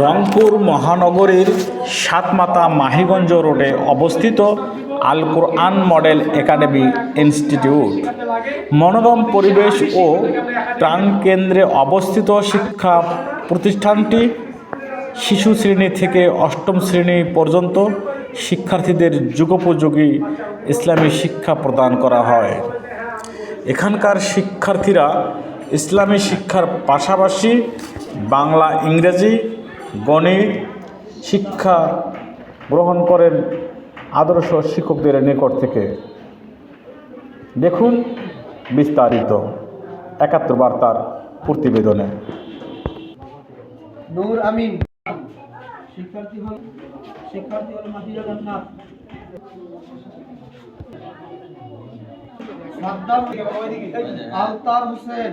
রংপুর মহানগরীর সাতমাতা মাহিগঞ্জ রোডে অবস্থিত Al Quran model academy institute. মনোরম পরিবেশ ও প্রাণকেন্দ্রে অবস্থিত শিক্ষা প্রতিষ্ঠানটি শিশু শ্রেণি থেকে অষ্টম শ্রেণি পর্যন্ত শিক্ষার্থীদের যুগোপযোগী ইসলামী শিক্ষা প্রদান করা হয়। এখানকার শিক্ষার্থীরা ইসলামী শিক্ষার পাশাপাশি বাংলা ইংরেজি গণিত শিক্ষা গ্রহণ করেন আদর্শ শিক্ষকদের নিকট থেকে। দেখুন বিস্তারিত একাত্তর বার্তার প্রতিবেদনে। নূর আমিন। শিক্ষার্থী হল শিক্ষার্থী হল মাহিরা সাদ্দাম আলতার হোসেন।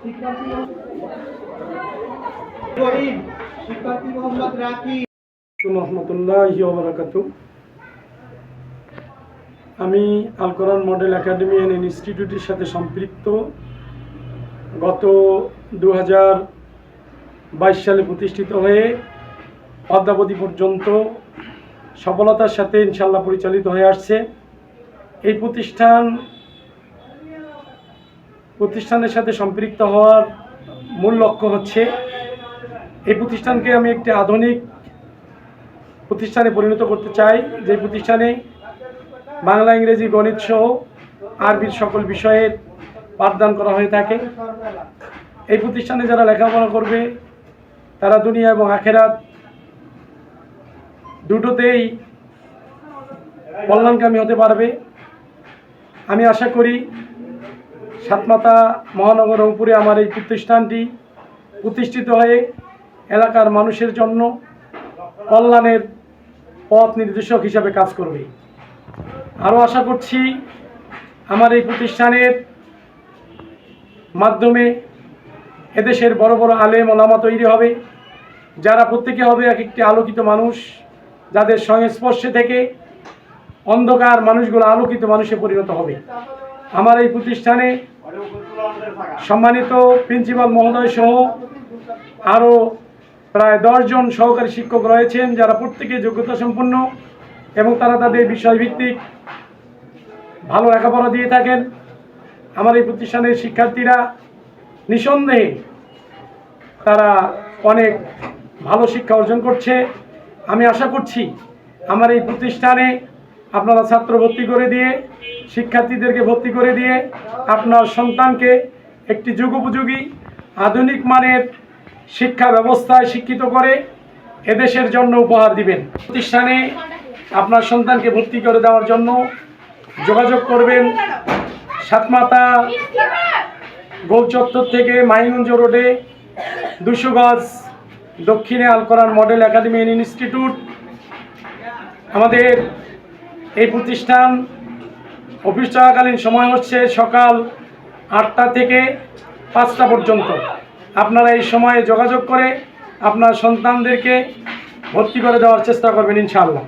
আমি Al Quran model academy and ইনস্টিটিউটের সাথে সম্পৃক্ত। গত দু সালে প্রতিষ্ঠিত হয়ে অদ্যাবধি পর্যন্ত সফলতার সাথে ইনশাল্লাহ পরিচালিত হয়ে আসছে। এই প্রতিষ্ঠান প্রতিষ্ঠানের সাথে সম্পৃক্ত হওয়ার মূল লক্ষ্য হচ্ছে, এই প্রতিষ্ঠানকে আমি একটি আধুনিক প্রতিষ্ঠানে পরিণত করতে চাই। যে প্রতিষ্ঠানে বাংলা, ইংরেজি, গণিত সহ আরবির সকল বিষয়ের পাঠদান করা হয়ে থাকে। এই প্রতিষ্ঠানে যারা লেখাপড়া করবে, তারা দুনিয়া এবং আখেরাত দুটোতেই কল্যাণকামী হতে পারবে। আমি আশা করি সাতমাতা মহানগর রংপুরে আমার এই প্রতিষ্ঠানটি প্রতিষ্ঠিত হয়ে এলাকার মানুষের জন্য কল্যাণের পথ নির্দেশক হিসাবে কাজ করবে। আরও আশা করছি আমার এই প্রতিষ্ঠানের মাধ্যমে এদেশের বড় বড় আলেম ওলামা তৈরি হবে, যারা প্রত্যেকে হবে এক একটি আলোকিত মানুষ, যাদের সংস্পর্শে থেকে অন্ধকার মানুষগুলো আলোকিত মানুষে পরিণত হবে। আমার এই প্রতিষ্ঠানে সম্মানিত প্রিন্সিপাল মহোদয় সহ আরও প্রায় দশজন সহকারী শিক্ষক রয়েছেন যারা প্রত্যেকে যোগ্যতা সম্পন্ন এবং তারা তাদের বিষয়ভিত্তিক ভালো লেখাপড়া দিয়ে থাকেন। আমার এই প্রতিষ্ঠানের শিক্ষার্থীরা নিঃসন্দেহে তারা অনেক ভালো শিক্ষা অর্জন করছে। আমি আশা করছি আমার এই প্রতিষ্ঠানে আপনারা ছাত্র ভর্তি করে দিয়ে, শিক্ষার্থীদেরকে ভর্তি করে দিয়ে আপনার সন্তানকে একটি যুগোপযোগী আধুনিক মানের শিক্ষা ব্যবস্থায় শিক্ষিত করে এদেশের জন্য উপহার দিবেন। প্রতিষ্ঠানে আপনার সন্তানকে ভর্তি করে দেওয়ার জন্য যোগাযোগ করবেন সাতমাতা গোল চত্বর থেকে মাইগঞ্জ রোডে দুশো গজ দক্ষিণে Al Quran model academy institute. আমাদের এই প্রতিষ্ঠান অফিস চলাকালীন সময় হচ্ছে সকাল আটটা থেকে পাঁচটা পর্যন্ত। আপনারা এই সময়ে যোগাযোগ করে আপনার সন্তানদেরকে ভর্তি করে দেওয়ার চেষ্টা করবেন ইনশাআল্লাহ।